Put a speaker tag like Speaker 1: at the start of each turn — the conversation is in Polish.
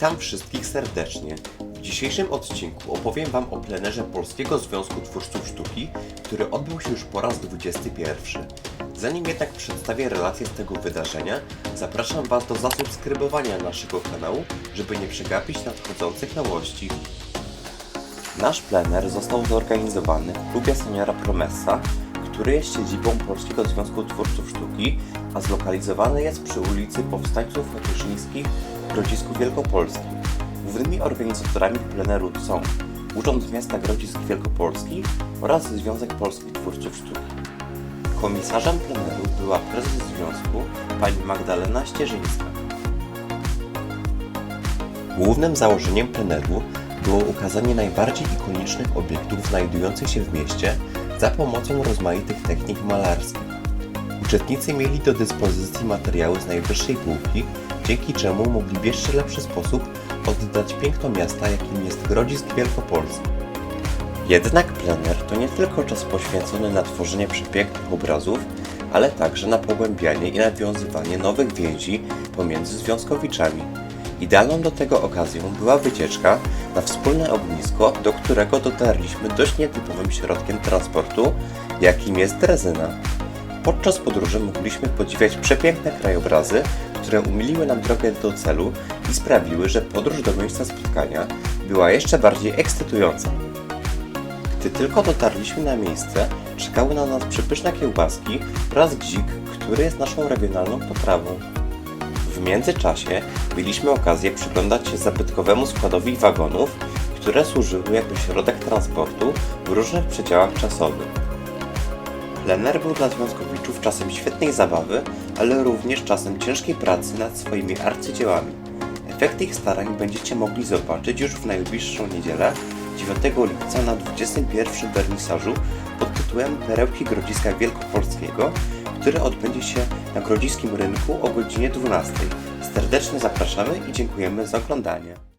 Speaker 1: Witam wszystkich serdecznie. W dzisiejszym odcinku opowiem Wam o plenerze Polskiego Związku Twórców Sztuki, który odbył się już po raz 21. Zanim jednak przedstawię relację z tego wydarzenia, zapraszam Was do zasubskrybowania naszego kanału, żeby nie przegapić nadchodzących nowości. Nasz plener został zorganizowany w klubie seniora Promessa, który jest siedzibą Polskiego Związku Twórców Sztuki, a zlokalizowany jest przy ulicy Powstańców Ratuszyńskich w Grodzisku Wielkopolskim. Głównymi organizatorami pleneru są Urząd Miasta Grodzisk Wielkopolski oraz Związek Polskich Twórców Sztuki. Komisarzem pleneru była prezes związku pani Magdalena Ścieżyńska. Głównym założeniem pleneru było ukazanie najbardziej ikonicznych obiektów znajdujących się w mieście za pomocą rozmaitych technik malarskich. Uczestnicy mieli do dyspozycji materiały z najwyższej półki, dzięki czemu mogli w jeszcze lepszy sposób oddać piękno miasta, jakim jest Grodzisk Wielkopolski. Jednak plener to nie tylko czas poświęcony na tworzenie przepięknych obrazów, ale także na pogłębianie i nawiązywanie nowych więzi pomiędzy związkowiczami. Idealną do tego okazją była wycieczka na wspólne ognisko, do którego dotarliśmy dość nietypowym środkiem transportu, jakim jest drezyna. Podczas podróży mogliśmy podziwiać przepiękne krajobrazy, które umiliły nam drogę do celu i sprawiły, że podróż do miejsca spotkania była jeszcze bardziej ekscytująca. Gdy tylko dotarliśmy na miejsce, czekały na nas przepyszne kiełbaski oraz dzik, który jest naszą regionalną potrawą. W międzyczasie mieliśmy okazję przyglądać się zabytkowemu składowi wagonów, które służyły jako środek transportu w różnych przedziałach czasowych. Plener był dla związkowiczów czasem świetnej zabawy, ale również czasem ciężkiej pracy nad swoimi arcydziełami. Efekty ich starań będziecie mogli zobaczyć już w najbliższą niedzielę, 9 lipca na 21. wernisażu pod tytułem Perełki Grodziska Wielkopolskiego, który odbędzie się na Grodziskim Rynku o godzinie 12. Serdecznie zapraszamy i dziękujemy za oglądanie.